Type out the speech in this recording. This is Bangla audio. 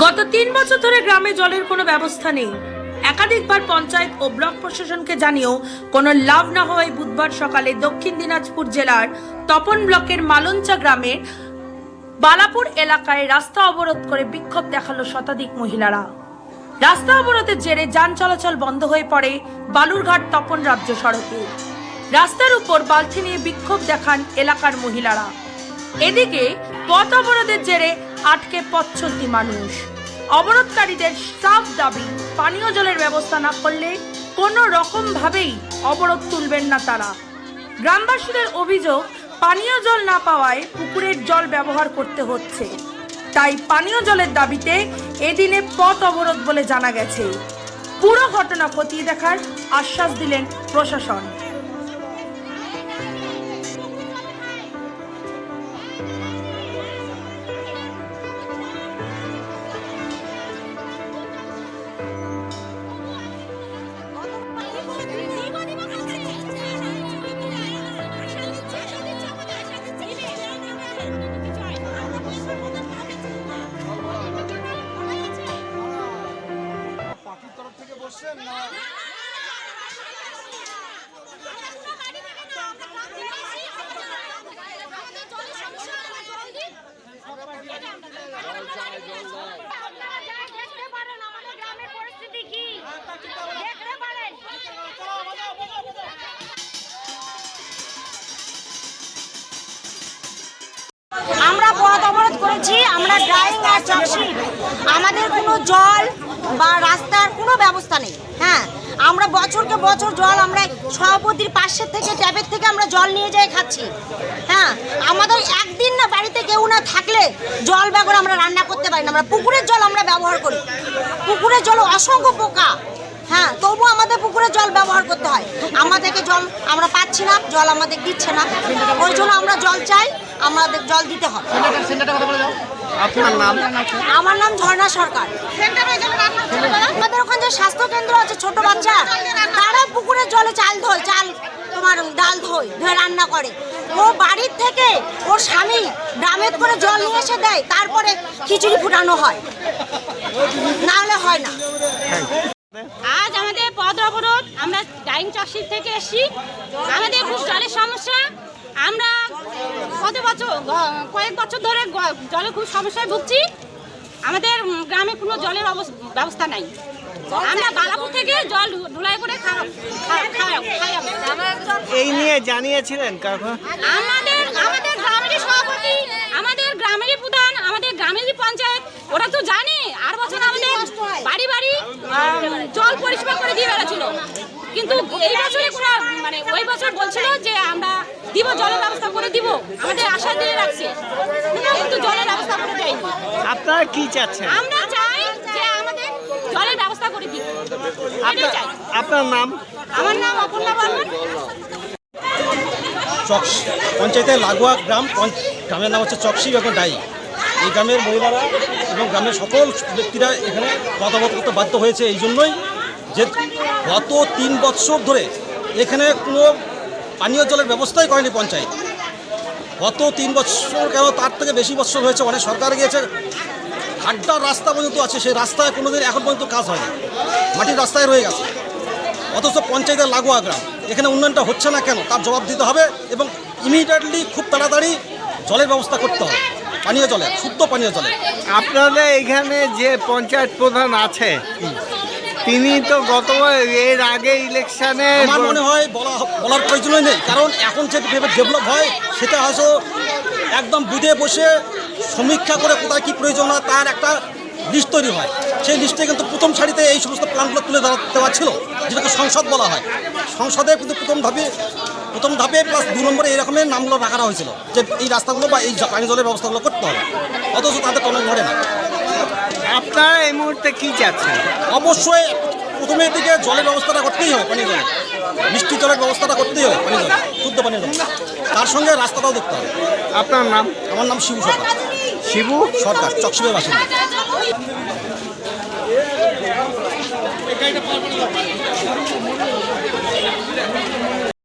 গত তিন বছর ধরে গ্রামে জলের কোনো ব্যবস্থা নেই। একাধিকবার পঞ্চায়েত ও ব্লক প্রশাসনকে জানিয়েও কোনো লাভ না হওয়ায় বুধবার সকালে দক্ষিণ দিনাজপুর জেলার তপন ব্লকের মালঞ্চা গ্রামের বালাপুর এলাকায় রাস্তা অবরোধ করে বিক্ষোভ দেখাল শতাধিক মহিলারা। রাস্তা অবরোধের জেরে যান চলাচল বন্ধ হয়ে পড়ে বালুরঘাট তপন রাজ্য সড়কে। রাস্তার উপর বালতি নিয়ে বিক্ষোভ দেখান এলাকার মহিলারা। এদিকে পথ অবরোধের জেরে আটকে চলতি মানুষ। অবরোধকারীদের সাফ দাবি, পানীয় জলের ব্যবস্থা না করলে কোনো রকম ভাবেই অবরোধ তুলবেন না তারা। গ্রামবাসীদের অভিযোগ, পানীয় জল না পাওয়ায় পুকুরের জল ব্যবহার করতে হচ্ছে। তাই পানীয় জলের দাবিতে এদিনে পথ অবরোধ বলে জানা গেছে। পুরো ঘটনা খতিয়ে দেখার আশ্বাস দিলেন প্রশাসন। Música পথ অবরোধ করেছি, আমরা ড্রাইভিং আর চাকরি আমাদের কোনো জল বা রাস্তার কোনো ব্যবস্থা নেই হ্যাঁ? আমরা বছরকে বছর জল আমরা সভাপতির পাশের থেকে, ট্যাপের থেকে আমরা জল নিয়ে যাই খাচ্ছি হ্যাঁ? আমাদের একদিন না বাড়িতে কেউ না থাকলে জল ব্যবহার আমরা রান্না করতে পারি না। আমরা পুকুরের জল আমরা ব্যবহার করি। পুকুরের জল অসংখ্য পোকা। হ্যাঁ তবু আমাদের পুকুরে জল ব্যবহার করতে হয়। আমাদেরকে জল আমরা পাচ্ছি না জল আমাদের দিচ্ছে না। ওই জন্য আমরা জল চাই আমাদের জল দিতে হবে। আপনার নাম? আমার নাম ঝর্ণা সরকার। আমাদের ওখানে যে স্বাস্থ্য কেন্দ্র আছে ছোট বাচ্চা তারা পুকুরের জলে চাল ধোয় চাল তোমার ডাল ধোয় ধুয়ে রান্না করে। ও বাড়ির থেকে ওর স্বামী ড্রামের করে জল নিয়ে এসে দেয় তারপরে খিচুড়ি ফুটানো হয়। না হলে হয় না। আজ আমাদের পদ অবরোধ আমরা ডাইং চাষির থেকে এসেছি। আমাদের খুব জলের সমস্যা। আমরা কত বছর কয়েক বছর ধরে জলের খুব সমস্যায় ভুগছি। আমাদের গ্রামে কোনো জলের ব্যবস্থা নাই। আমরা বালাপুর থেকে জল ধুলাই করে খাওয়া খাই এই নিয়ে জানিয়েছিলেন আমাদের গ্রামেরই সভাপতি আমাদের গ্রামেরই প্রধান আমাদের গ্রামেরই পঞ্চায়েত ওরা তো জানে আর বছর আমাদের বাড়ি বাড়ি আম, করে দিয়ে বেড়াচ্ছিল। কিন্তু এই বছরে কোনো মানে ওই বছর বলছিল যে আমরা দিব জলের ব্যবস্থা করে দিব। আমাদের আশা দিয়ে রাখছে। কিন্তু জলের ব্যবস্থা করে দেয়নি। আপনারা কি চাচ্ছেন? আমরা চাই যে আমাদের জলের ব্যবস্থা করে দিই আপনার নাম? আমার নাম অপর্ণা বর্মন। চকস পঞ্চায়েতের লাগোয়া গ্রাম গ্রামের নাম হচ্ছে চকসি এবং ডাই। এই গ্রামের মহিলারা এবং গ্রামের সকল ব্যক্তিরা এখানে মতামত করতে বাধ্য হয়েছে। এই জন্যই যে গত তিন বৎসর ধরে এখানে কোনো পানীয় জলের ব্যবস্থাই করেনি পঞ্চায়েত। গত তিন বছর কেন তার থেকে বেশি বছর হয়েছে? অনেক সরকার গিয়েছে হাড্ডার রাস্তা পর্যন্ত আছে সেই রাস্তায় কোনোদিন এখন পর্যন্ত কাজ হয়নি। মাটির রাস্তায় রয়ে গেছে। অথচ পঞ্চায়েতের লাগোয়া গ্রাম এখানে উন্নয়নটা হচ্ছে না কেন? তার জবাব দিতে হবে এবং ইমিডিয়েটলি খুব তাড়াতাড়ি জলের ব্যবস্থা করতে হবে। পানীয় জলের শুদ্ধ পানীয় জলের। আপনাদের এখানে যে পঞ্চায়েত প্রধান আছে তিনি তো গত এর আগে ইলেকশনে আমার মনে হয় বলা বলার প্রয়োজনই নেই কারণ এখন যে ডেভেলপ হয় সেটা হয়তো একদম বুধে বসে সমীক্ষা করে কোথায় কী প্রয়োজন হয় তার একটা লিস্ট তৈরি হয়। সেই লিস্টে কিন্তু প্রথম সারিতে এই সমস্ত প্ল্যানগুলো তুলে দেওয়া- ছিল যেটাকে সংসদ বলা হয়। সংসদে কিন্তু প্রথম ধাপে প্রথম ধাপে প্লাস দু নম্বরে এই রকমের নামগুলো রাখা হয়েছিল যে এই রাস্তাগুলো বা এই পানীয় জলের ব্যবস্থাগুলো করতে হবে। অথচ তাদের কোনো ঘরে না। আপনারা এই মুহূর্তে কি চাচ্ছেন? অবশ্যই প্রথমে এদিকে জলের ব্যবস্থাটা করতেই হবে পানি জলের। মিষ্টি জলের ব্যবস্থাটা করতেই হবে পানি জল শুদ্ধ পানি জল তার সঙ্গে রাস্তাটাও দেখতে হবে। আপনার নাম? আমার নাম শিবু সরকার। শিবু? সরকার চকশিবের বাসিন্দা। আমরা